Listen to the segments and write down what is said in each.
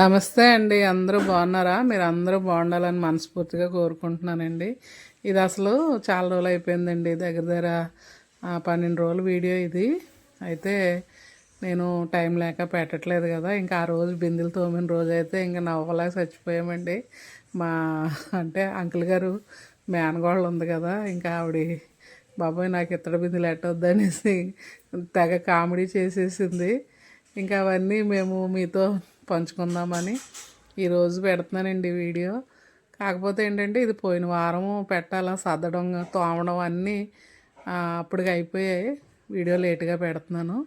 నమస్తే అండి అందరూ బాగున్నారా? మీరు అందరూ బాగుండాలని మనస్ఫూర్తిగా కోరుకుంటున్నానండి. ఇది అసలు చాలా రోజులు అయిపోయిందండి దగ్గర దగ్గర పన్నెండు రోజులు వీడియో ఇది. అయితే నేను టైం లేక పెట్టట్లేదు కదా ఇంకా ఆ రోజు బిందెలు తోమిన రోజు అయితే ఇంకా నవ్వలేక చచ్చిపోయామండి. మా అంటే అంకుల్ గారు మేనగోళ్ళు ఉంది కదా ఇంకా ఆవిడ బాబాయ్ నాకు ఇత్తడి బిందెలు ఎట్టొద్దు అనేసి తెగ కామెడీ చేసేసింది. ఇంకా అవన్నీ మేము మీతో పంచుకుందామని ఈరోజు పెడుతున్నానండి వీడియో. కాకపోతే ఏంటంటే ఇది పోయిన వారము పెట్టాలా సర్దడం తోమడం అన్నీ అప్పటికి అయిపోయాయి. వీడియో లేట్గా పెడుతున్నాను.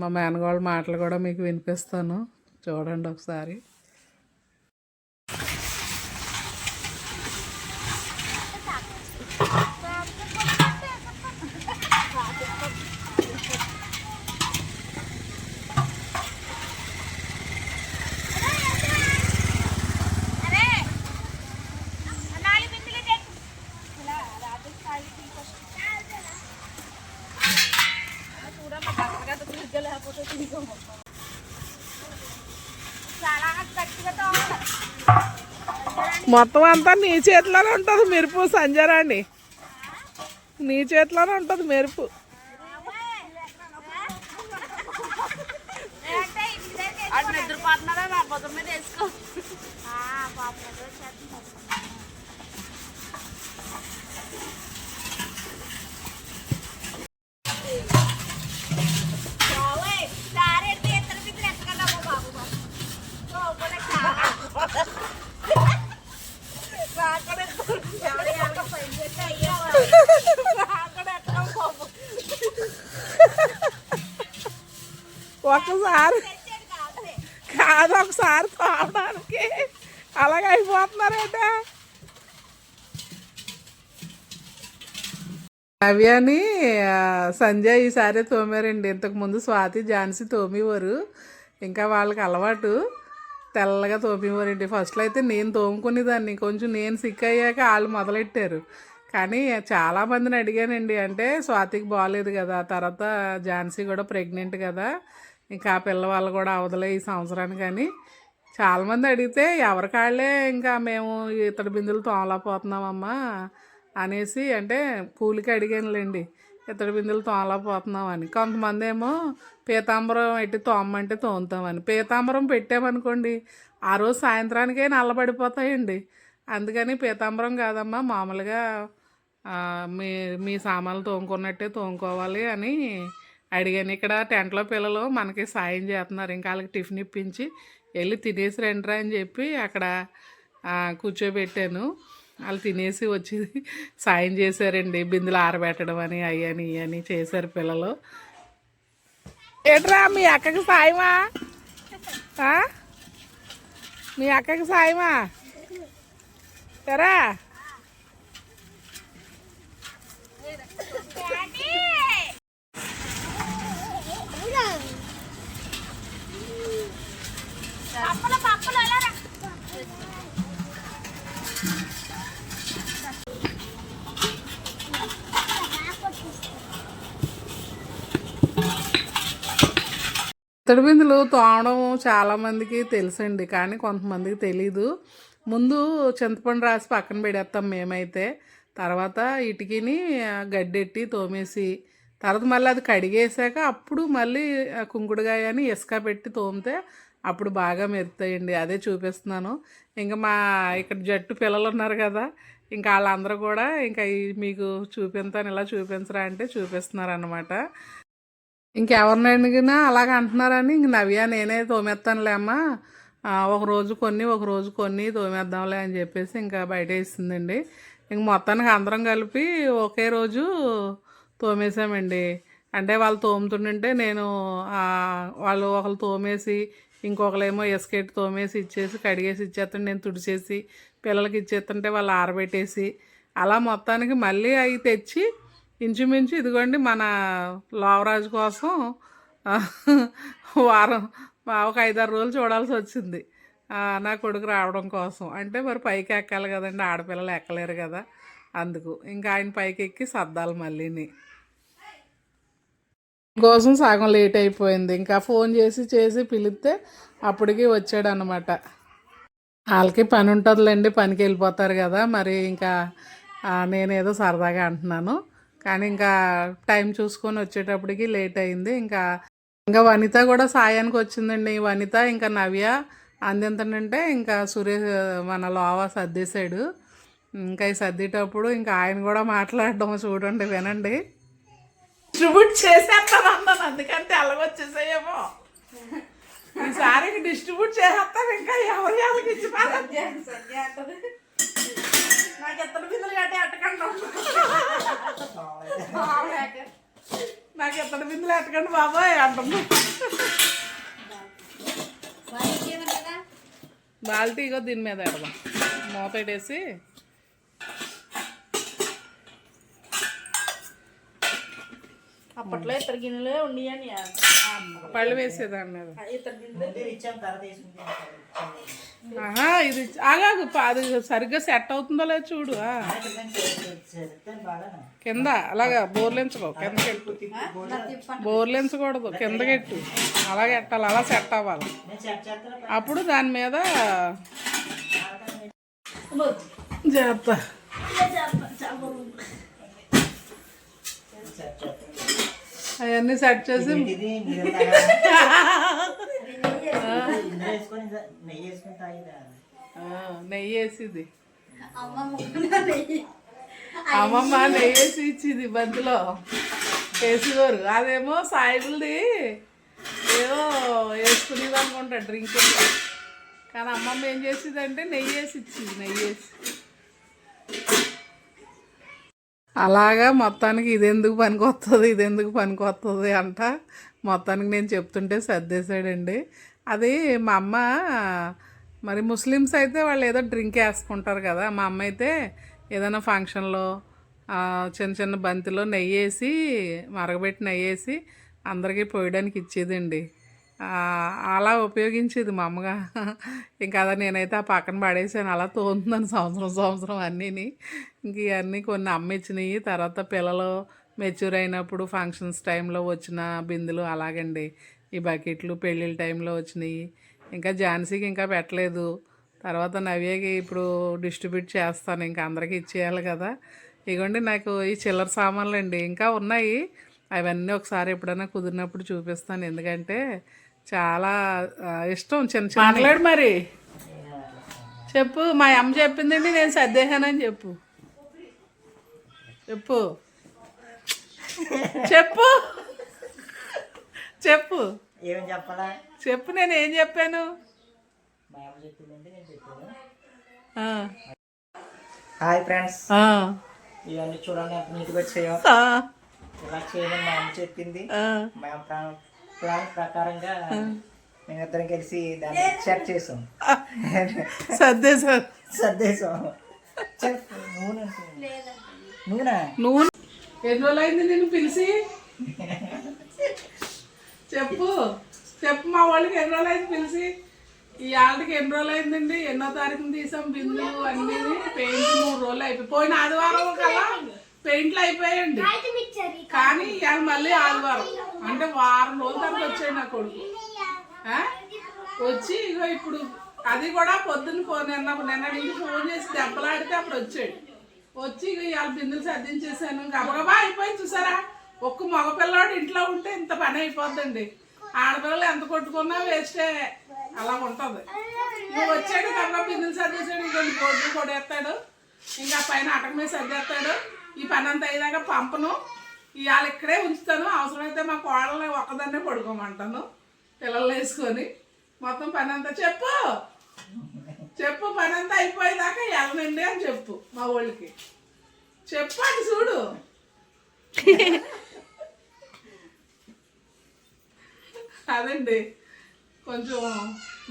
మా మేనగోళ్ళ మాటలు కూడా మీకు వినిపిస్తాను. చూడండి ఒకసారి. మొత్తం అంతా నీ చేతిలోనే ఉంటుంది మెరుపు సంజరాండి నీ చేతిలోనే ఉంటుంది మెరుపు. నిద్రపోతున్నారా నా మీద వేసుకో. అయిపోతున్నారేట నవ్యాని సంజయ్ ఈసారి తోమారండి. ఇంతకుముందు స్వాతి ఝాన్సీ తోమేవారు. ఇంకా వాళ్ళకి అలవాటు. తెల్లగా తోమేవారండి. ఫస్ట్లో అయితే నేను తోముకునేదాన్ని. కొంచెం నేను సిక్ అయ్యాక వాళ్ళు మొదలెట్టారు. కానీ చాలామందిని అడిగానండి. అంటే స్వాతికి బాగాలేదు కదా. తర్వాత ఝాన్సీ కూడా ప్రెగ్నెంట్ కదా. ఇంకా ఆ పిల్లవాళ్ళు కూడా అవదలే ఈ సంవత్సరానికి కానీ చాలామంది అడిగితే ఎవరి కాళ్ళే ఇంకా మేము ఇతడి బిందులు తోమలేకపోతున్నామమ్మా అనేసి అంటే కూలికి అడిగానులేండి ఇతడి బిందులు తోమలేకపోతున్నామని. కొంతమంది ఏమో పీతాంబరం ఎట్టి తోమంటే తోముతామని. పీతాంబరం పెట్టామనుకోండి ఆ రోజు సాయంత్రానికే నల్లబడిపోతాయండి. అందుకని పీతాంబరం కాదమ్మా మామూలుగా మీ మీ సామాన్లు తోముకున్నట్టే తోముకోవాలి అని అడిగాను. ఇక్కడ టెంట్లో పిల్లలు మనకి సాయం చేస్తున్నారు. ఇంకా వాళ్ళకి టిఫిన్ ఇప్పించి వెళ్ళి తినేసి రండిరా అని చెప్పి అక్కడ కూర్చోబెట్టాను. వాళ్ళు తినేసి వచ్చి సాయం చేశారండి. బిందులు ఆరబెట్టడం అని అయ్యని అని చేశారు పిల్లలు. ఏట్రా మీ అక్కకి సాయమా? మీ అక్కకి సాయమా? సరే ఇత్తడి బిందులు తోమడం చాలామందికి తెలుసండి కానీ కొంతమందికి తెలీదు. ముందు చింతపండు రాసి పక్కన పెడేస్తాం మేమైతే. తర్వాత ఇటుకిని గడ్డెట్టి తోమేసి తర్వాత మళ్ళీ అది కడిగేసాక అప్పుడు మళ్ళీ ఆ, కుంకుడుగాయ అని ఇసుక పెట్టి తోమితే అప్పుడు బాగా మెరుతాయండి. అదే చూపిస్తున్నాను. ఇంకా మా ఇక్కడ జట్టు పిల్లలు ఉన్నారు కదా ఇంకా వాళ్ళందరూ కూడా ఇంకా మీకు చూపించాను ఇలా చూపించరా అంటే చూపిస్తున్నారు అనమాట ఇంకెవరిని అడిగినా అలాగ అంటున్నారని ఇంక నవ్య నేనే తోమేస్తానులే అమ్మా. ఒక రోజు కొన్ని ఒక రోజు కొన్ని తోమేద్దాంలే అని చెప్పేసి ఇంకా బయట వేసిందండి ఇంక మొత్తానికి అందరం కలిపి ఒకే రోజు తోమేసామండి అంటే వాళ్ళు తోముతుంటే నేను వాళ్ళు ఒకళ్ళు తోమేసి ఇంకొకరేమో ఎస్కేట్ తోమేసి ఇచ్చేసి కడిగేసి ఇచ్చేస్తాను నేను తుడిచేసి పిల్లలకి ఇచ్చేస్తుంటే వాళ్ళు ఆరబెట్టేసి అలా మొత్తానికి మళ్ళీ అవి తెచ్చి ఇంచుమించు ఇదిగోండి మన లోవరాజు కోసం వారం ఒక ఐదారు రోజులు చూడాల్సి వచ్చింది. నా కొడుకు రావడం కోసం. అంటే మరి పైకి ఎక్కాలి కదండి ఆడపిల్లలు ఎక్కలేరు కదా అందుకు. ఇంకా ఆయన పైకి ఎక్కి సర్దాలి మళ్ళీని. కోసం సగం లేట్ అయిపోయింది. ఇంకా ఫోన్ చేసి చేసి పిలిస్తే అప్పటికి వచ్చాడు అనమాట వాళ్ళకి పని ఉంటుందిలేండి పనికి వెళ్ళిపోతారు కదా. మరి ఇంకా నేనేదో సరదాగా అంటున్నాను. కానీ ఇంకా టైం చూసుకొని వచ్చేటప్పటికి లేట్ అయింది. ఇంకా ఇంకా వనిత కూడా సాయానికి వచ్చిందండి. వనిత ఇంకా నవ్య అందింతంటే ఇంకా సురేష్ మన లోవా సర్దేశాడు ఇంకా ఈ సర్దేటప్పుడు ఇంకా ఆయన కూడా మాట్లాడడం చూడండి వినండి. డిస్ట్రిబ్యూట్ చేసేస్తాను అన్నాను. అందుకంటే అలాగొచ్చేసాయేమో ఈసారి డిస్ట్రిబ్యూట్ చేసేస్తాను. ఇంకా ఎవరి ఎవరికి ఇచ్చి నాకు ఎత్తడి బిందులు కట్టి అట్టకండి. నాకు ఎత్తడి బిందులు ఎట్టకండి బాబాయ్ అంటున్నా బాల్టీ ఇగో దీని మీద పెడదాం. మూత పెట్టేసి. అప్పట్లో ఇద్దరు గిన్నెలే ఉండియని. పళ్ళు వేసేదాని మీద ఇద్దరు గిన్నెలు. ఇచ్చాం ఆహా ఇది ఆగాగు అది సరిగ్గా సెట్ అవుతుందో లేదో చూడు కింద అలాగా బోర్లించుకో కిందకెట్టు బోర్లించకూడదు కిందకెట్టు అలాగే ఎట్టాలి అలా సెట్ అవ్వాలి సెట్ అప్పుడు దాని మీద చేస్తా అవన్నీ సెట్ చేసి నెయ్యి వేసుకొని తాగిదా ఆ, నెయ్యి వేసిది. అమ్మమ్మ నెయ్యి. వేసి ఇచ్చింది బంతిలో. వేసేవారు అదేమో సాయిబుల్ది ఏదో వేసుకునేది అనుకుంటా డ్రింక్ కానీ అమ్మమ్మ ఏం చేసేదంటే నెయ్యి వేసి ఇచ్చింది నెయ్యి వేసి. అలాగా మొత్తానికి ఇదెందుకు పనికి వస్తుంది ఇదెందుకు పనికి వస్తుంది అంట. మొత్తానికి నేను చెప్తుంటే సర్దేశాడండి. అది మా అమ్మ మరి ముస్లిమ్స్ అయితే వాళ్ళు ఏదో డ్రింక్ వేసుకుంటారు కదా మా అమ్మ అయితే ఏదైనా ఫంక్షన్లో చిన్న చిన్న బంతిలో నెయ్యి వేసి మరగబెట్టి నెయ్యి వేసి అందరికీ పోయడానికి ఇచ్చేదండి. అలా ఉపయోగించేది మా అమ్మగా. ఇంకా అదే నేనైతే ఆ పక్కన పడేసాను అలా తోందని సంవత్సరం సంవత్సరం అన్నీని. ఇంక ఇవన్నీ కొన్ని అమ్మ ఇచ్చినాయి తర్వాత పిల్లలు మెచ్యూర్ అయినప్పుడు ఫంక్షన్స్ టైంలో వచ్చిన బిందులు అలాగండి. ఈ బకెట్లు పెళ్ళిళ్ళ టైంలో వచ్చినాయి. ఇంకా ఝాన్సీకి ఇంకా పెట్టలేదు. తర్వాత నవ్యకి ఇప్పుడు డిస్ట్రిబ్యూట్ చేస్తాను ఇంకా అందరికీ ఇచ్చేయాలి కదా. ఇగోండి నాకు ఈ చిల్లర సామాన్లు అండి ఇంకా ఉన్నాయి. అవన్నీ ఒకసారి ఎప్పుడైనా కుదిరినప్పుడు చూపిస్తాను. ఎందుకంటే చాలా ఇష్టం చిన్న చిన్న మాట్లాడు మరి. చెప్పు. మా అమ్మ చెప్పిందండి నేను సర్దేశానని చెప్పు. చెప్పు. చెప్పు. చెప్పు. ఏమని చెప్పాలా? చెప్పు నేను ఏం చెప్పాను? మా అమ్మ చెప్పిందంటే నేను చెప్పాను. ఆ, హాయ్ ఫ్రెండ్స్. ఆ, ఇవన్నీ చూడండి ఎంత నీట్గా వచ్చాయో. ఆ, ఇలా చేయమని మా అమ్మ చెప్పింది. ఆ. మా ప్లాన్ ప్లాన్ ప్రకారంగా మేమిద్దరం కలిసి దాన్ని సెట్ చేసాం. సర్దేశాం. చెప్పు, నూనె నూనె? నువ్వు ఎన్ని రోజులు అయింది నేను పిలిచి? చెప్పు. చెప్పు మా వాళ్ళకి ఎన్ని రోజులు అయింది పిలిచి? ఈ ఆళ్ళకి ఎన్ని రోజులు అయిందండి? ఎన్నో తారీఖున తీసాం బిందు అన్నీ. పెయింట్ మూడు రోజులు అయిపోయి పోయిన ఆదివారం కల్లా పెయింట్లు అయిపోయాయండి. కానీ ఇవాళ మళ్ళీ ఆదివారం. అంటే వారం రోజుల తర్వాత వచ్చాడు నా కొడుకు. వచ్చి ఇగో ఇప్పుడు అది కూడా పొద్దున్న ఫోన్ నిన్న నిన్న నుంచి ఫోన్ చేసి దెబ్బలాడితే అప్పుడు వచ్చాడు. వచ్చి ఇక ఇవాళ బిందులు సర్దించేసాను గబగబా అయిపోయింది చూసారా? ఒక్క మగపిల్లాడు ఇంట్లో ఉంటే ఇంత పని అయిపోద్దండి. ఆడపిల్లలు ఎంత కొట్టుకున్నా వేస్టే. అలా ఉంటుంది. నువ్వు వచ్చాడు కన్నా బిందులు సర్దేశాడు ఇంకొన్ని బోర్డులు కొడేస్తాడు ఇంకా పైన అటక మీద సర్దేస్తాడు. ఈ పని అంతా అయ్యేదాకా పంపను. ఇవాళ ఇక్కడే ఉంచుతాను. అవసరమైతే మా కోడల్ని ఒక్కదాన్నే పడుకోమంటాను. పిల్లలు వేసుకొని. మొత్తం పని అంతా చెప్పు. చెప్పు పని అంతా అయిపోయేదాకా వెళ్ళనండి అని చెప్పు మా వాళ్ళకి. చెప్పు అని చూడు. అదండి కొంచెం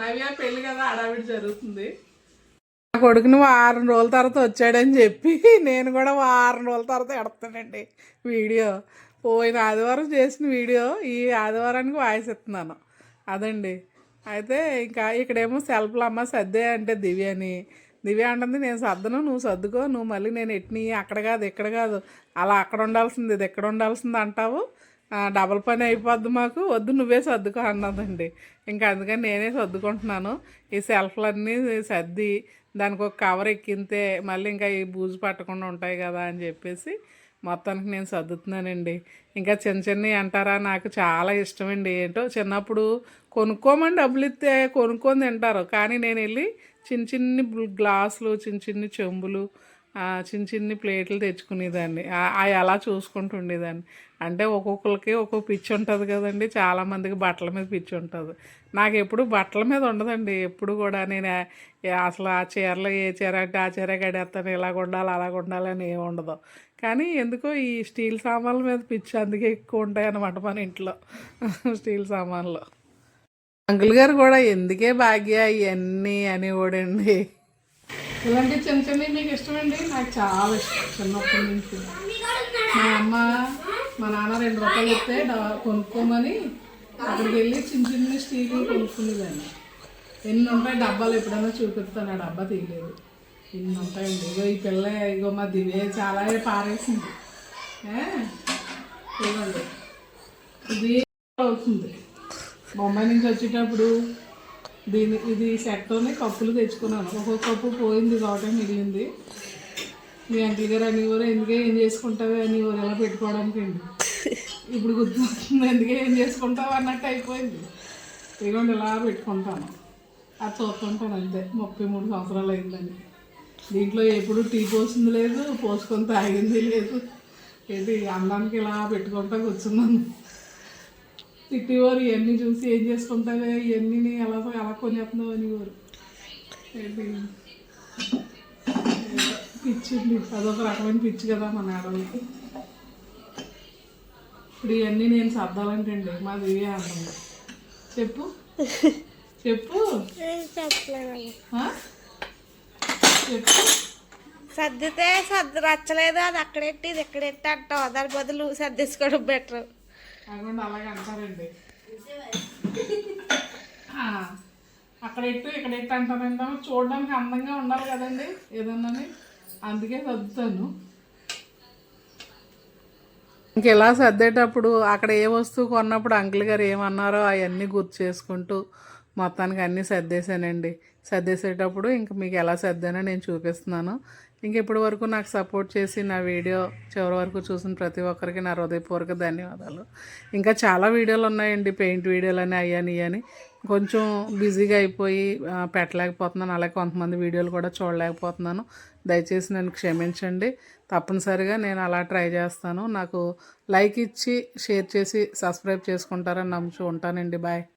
నవ్య పెళ్ళి కదా హడావిడి జరుగుతుంది. నా కొడుకుని వారం రోజుల తర్వాత వచ్చాడని చెప్పి నేను కూడా వారం రోజుల తర్వాత ఎడతానండి వీడియో. పోయిన ఆదివారం చేసిన వీడియో ఈ ఆదివారానికి వాయిస్ ఇస్తున్నాను అదండి. అయితే ఇంకా ఇక్కడేమో సెల్ఫ్లు అమ్మ సర్దే అంటే దివ్య అని దివ్య అంటుంది నేను సర్దను నువ్వు సర్దుకో నువ్వు మళ్ళీ నేను ఎట్ని అక్కడ కాదు ఇక్కడ కాదు అలా అక్కడ ఉండాల్సింది ఇది ఎక్కడ ఉండాల్సింది అంటావు. డబల్ పని అయిపోద్ది మాకు. వద్దు నువ్వే సర్దుకో అన్నదండి. ఇంకా అందుకని నేనే సర్దుకుంటున్నాను. ఈ సెల్ఫ్లన్నీ సర్ది దానికి ఒక కవర్ ఎక్కితే మళ్ళీ ఇంకా ఈ బూజు పట్టకుండా ఉంటాయి కదా అని చెప్పేసి మొత్తానికి నేను సర్దుతున్నానండి. ఇంకా చిన్న చిన్నవి అంటారా? నాకు చాలా ఇష్టం అండి ఏంటో చిన్నప్పుడు కొనుక్కోమని డబ్బులు ఇస్తే కొనుక్కొని తింటారు. కానీ నేను వెళ్ళి చిన్న చిన్ని గ్లాసులు చిన్న చిన్ని చెంబులు చిన్న చిన్ని ప్లేట్లు తెచ్చుకునేదాన్ని. అవి అలా చూసుకుంటూ ఉండేదాన్ని. అంటే ఒక్కొక్కరికి ఒక్కొక్క పిచ్చి ఉంటుంది కదండి. చాలామందికి బట్టల మీద పిచ్చి ఉంటుంది. నాకు ఎప్పుడు బట్టల మీద ఉండదండి. ఎప్పుడు కూడా నేను అసలు ఆ చీరలో ఏ చీర అంటే ఆ చీర కడేస్తాను ఇలాగ ఉండాలి అలాగ ఉండాలి అని ఏమి ఉండదు. కానీ ఎందుకో ఈ స్టీల్ సామాన్ల మీద పిచ్చి అందుకే ఎక్కువ ఉంటాయి అన్నమాట మన ఇంట్లో. స్టీల్ సామాన్లు. అంకుల్ గారు కూడా ఎందుకే భాగ్య ఇవన్నీ అనేవాడండి ఇలాంటి చిన్న చిన్నవి మీకు ఇష్టమండి? నాకు చాలా ఇష్టం చిన్నప్పటి నుంచి. మా అమ్మ మా నాన్న రెండు రూపాయలు ఇస్తే కొనుక్కోమని అక్కడికి వెళ్ళి చిన్న చిన్న స్టీల్ కొనుక్కునేదాన్ని. ఎన్ని ఉంటాయి డబ్బాలు ఎప్పుడైనా చూపిస్తాను ఆ డబ్బా తీయలేదు. ఎన్ని ఉంటాయండి? ఇగో ఈ పిల్ల ఇగో మా దివే చాలా పారేసింది. ఇవ్వండి ఇది అవుతుంది. బొంబాయి నుంచి వచ్చేటప్పుడు దీని ఇది సెట్తోనే కప్పులు తెచ్చుకున్నాను. ఒక్కొక్క కప్పు పోయింది కాబట్టి మిగిలింది. మీ అంకుల్ గారు అనేవారు ఎందుకే ఏం చేసుకుంటావు అనేవారు ఎలా పెట్టుకోవడానికి అండి? ఇప్పుడు గుర్తుంది ఎందుకే ఏం చేసుకుంటావు అన్నట్టు అయిపోయింది. ఇదిగోండి ఇలా పెట్టుకుంటాను. అది చూస్తుంటాను అంతే. ముప్పై మూడు సంవత్సరాలు అయిందని. దీంట్లో ఎప్పుడు టీ పోసింది లేదు పోసుకొని తాగింది లేదు. ఏంటి అందానికి ఇలా పెట్టుకుంటా కూర్చున్నాను. తిట్టేవారు ఇవన్నీ చూసి ఏం చేసుకుంటావే ఇవన్నీ ఎలా ఎలా కొనేస్తున్నావు అనేవారు. పిచ్చింది. అదొక రకమైన పిచ్చి కదా మన ఆడవాళ్ళకి. ఇప్పుడు ఇవన్నీ నేను సర్దాలంటే అండి మాది ఇవే అంటుంది చెప్పు. చెప్పు? చెప్పు. సర్దితే సర్ది రచ్చలేదు. అది అక్కడెట్టి ఇది ఎక్కడెట్టి అంటావు. దాని బదులు సర్దేసుకోవడం బెటర్. అదిగోండి అలాగే అంటారండి. అక్కడ ఎట్టు ఇక్కడ ఎట్టు అంటారంటే చూడడానికి అందంగా ఉండాలి కదండి ఏదన్నా. అందుకే సర్దుతాను. ఇంకెలా సర్దేటప్పుడు అక్కడ ఏ వస్తువు కొన్నప్పుడు అంకుల్ గారు ఏమన్నారో అవన్నీ గుర్తు చేసుకుంటూ మొత్తానికి అన్నీ సర్దేశానండి. సర్దేసేటప్పుడు ఇంక మీకు ఎలా సర్దానో నేను చూపిస్తున్నాను. ఇంక ఇప్పటి వరకు నాకు సపోర్ట్ చేసి నా వీడియో చివరి వరకు చూసిన ప్రతి ఒక్కరికి నా హృదయపూర్వక ధన్యవాదాలు. ఇంకా చాలా వీడియోలు ఉన్నాయండి. పెయింట్ వీడియోలు అని అయ్యాని అని. కొంచెం బిజీగా అయిపోయి పెట్టలేకపోతున్నాను. అలాగే కొంతమంది వీడియోలు కూడా చూడలేకపోతున్నాను. దయచేసి నన్ను క్షమించండి. తప్పనిసరిగా నేను అలా ట్రై చేస్తాను. నాకు లైక్ ఇచ్చి షేర్ చేసి సబ్స్క్రైబ్ చేసుకుంటారని నమ్ముచూ ఉంటానండి. బాయ్.